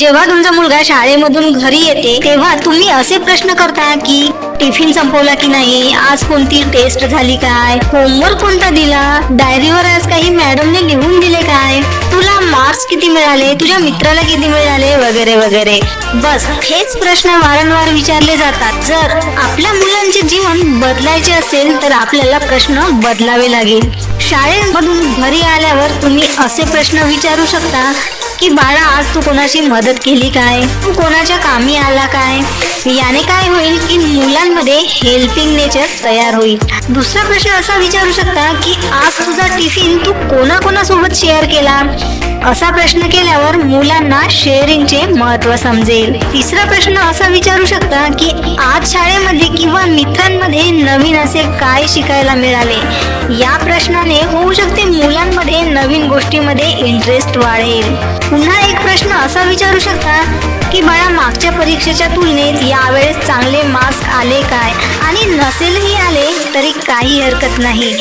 जेव्हा तुमचा मुलगा शाळेमधून घरी येते तेव्हा तुम्ही असे प्रश्न करता की टिफिन संपवला की नाही? आज कोणती टेस्ट झाली काय? होमवर्क कोणता दिला? डायरीवर आज काही मॅडमने लिहून दिले काय? तुला मार्क्स किती मिळाले? तुझ्या मित्राला किती मिळाले? वगैरे वगैरे. बस हेच प्रश्न वारंवार विचारले जातात. जर आपला मुलगा बदलायचे असेल तर आपल्याला प्रश्न बदलावे लागेल. शाळेमधून घरी आल्यावर तुम्ही असे प्रश्न विचारू शकता की बाळा आज तू कोणाची मदत केली काय? तू कोणाच्या कामी आला काय? याने काय होईल की मुलांमध्ये हेल्पिंग नेचर तयार होईल. दुसरा प्रश्न असा विचारू शकता की आज तुझा टिफिन तू कोणाकोणासोबत शेअर केला? असा प्रश्न केल्यावर मुलांना शेअरिंगचे महत्त्व समजेल. तिसरा प्रश्न असा विचारू शकता की आज शाळेमध्ये किंवा मित्रांमध्ये नवीन असे काय शिकायला मिळाले? या प्रश्नाने होऊ शकते मुलांमध्ये नवीन गोष्टीमध्ये इंटरेस्ट वाढेल. पुन्हा एक प्रश्न असा विचारू शकता की बाळा मागच्या परीक्षेच्या तुलनेत यावेळेस चांगले मार्क्स आले काय? आणि नसेलही आले तरी काही हरकत नाही.